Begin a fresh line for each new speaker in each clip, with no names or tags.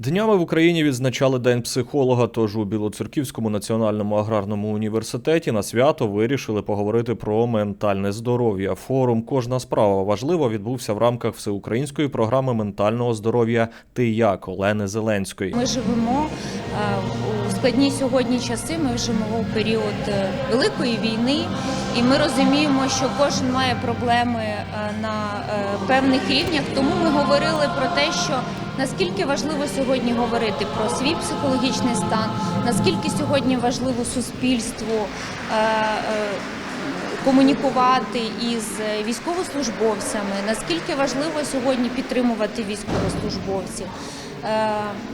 Днями в Україні відзначали День психолога. Тож у Білоцерківському національному аграрному університеті на свято вирішили поговорити про ментальне здоров'я. Форум Кожна справа важливо відбувся в рамках всеукраїнської програми ментального здоров'я Ти як Олени Зеленської.
Ми живемо е, у складні сьогодні часи. Ми живемо у період е, великої війни, і ми розуміємо, що кожен має проблеми е, на певних рівнях. Тому ми говорили про те, що наскільки важливо сьогодні говорити про свій психологічний стан, наскільки сьогодні важливо суспільству. е, е, Комунікувати із військовослужбовцями, наскільки важливо сьогодні підтримувати військовослужбовців, Е,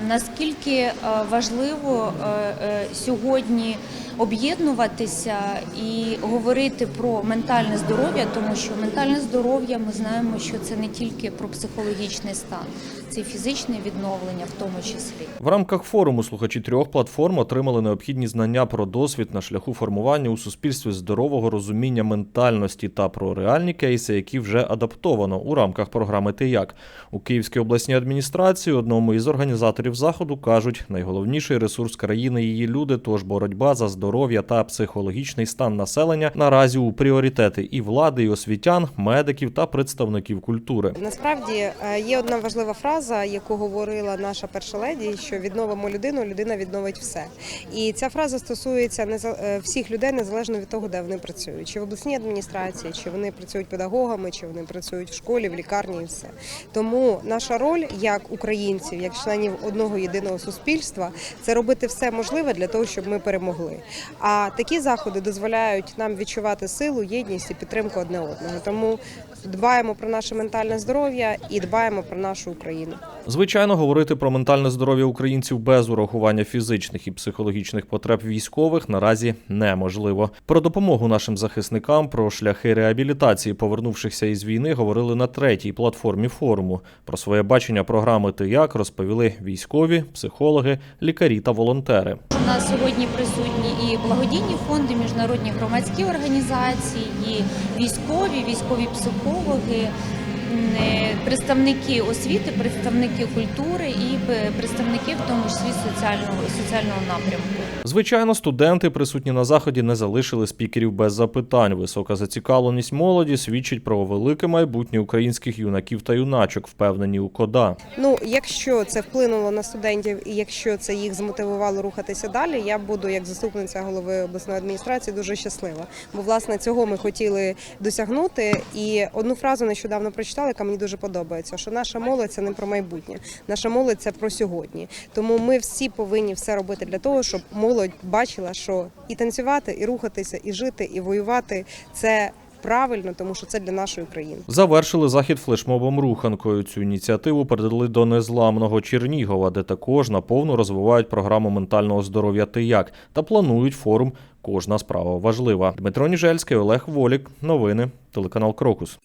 наскільки важливо сьогодні об'єднуватися і говорити про ментальне здоров'я, тому що ментальне здоров'я ми знаємо, що це не тільки про психологічний стан, це і фізичне відновлення в тому числі.
В рамках форуму слухачі трьох платформ отримали необхідні знання про досвід на шляху формування у суспільстві здорового розуміння ментальності та про реальні кейси, які вже адаптовано у рамках програми «Ти як». у Київській обласній адміністрації. Одному із організаторів заходу кажуть, найголовніший ресурс країни її люди. Тож боротьба за здоров'я та психологічний стан населення наразі у пріоритети і влади, і освітян, медиків та представників культури.
Насправді е, є одна важлива фраза, яку говорила наша перша леді, що відновимо людину, людина відновить все. І ця фраза стосується е, всіх людей незалежно від того, де вони працюють, чи в обласній адміністрації, чи вони працюють педагогами, чи вони працюють в школі, в лікарні і все. Тому наша роль як українців, як членів одного єдиного суспільства, це робити все можливе для того, щоб ми перемогли. А такі заходи дозволяють нам відчувати силу, єдність і підтримку одне одного. Тому дбаємо про наше ментальне здоров'я і дбаємо про нашу Україну.
Звичайно, говорити про ментальне здоров'я українців без урахування фізичних і психологічних потреб військових наразі неможливо. Про допомогу нашим захисникам, про шляхи реабілітації повернувшихся із війни говорили на третій платформі форуму. Про своє бачення програми «Ти як» розповіли військові, психологи, лікарі та волонтери.
У нас сьогодні присутні і благодійні фонди, міжнародні громадські організації, і військові, військові психологи, представники освіти, представники культури і е, представники, в тому числі соціального соціального напрямку.
Звичайно, студенти, присутні на заході, не залишили спікерів без запитань. Висока зацікавленість молоді свідчить про велике майбутнє українських юнаків та юначок, впевнені у кода.
Ну, якщо це вплинуло на студентів і якщо це їх змотивувало рухатися далі, я буду як заступниця голови обласної адміністрації дуже щаслива. Бо власне цього ми хотіли досягнути. І одну фразу нещодавно прочитала, яка мені дуже подобається: що наша молодь це не про майбутнє, наша молодь це про сьогодні. Тому ми всі повинні все робити для того, щоб молодь бачила, що і танцювати, і рухатися, і жити, і воювати це правильно, тому що це для нашої країни.
Завершили захід флешмобом руханкою. Цю ініціативу передали до незламного Чернігова, де також наповну розвивають програму ментального здоров'я «Ти як» та планують форум Кожна справа важлива. Дмитро Ніжельський, Олег Волік. Новини. Телеканал Крокус.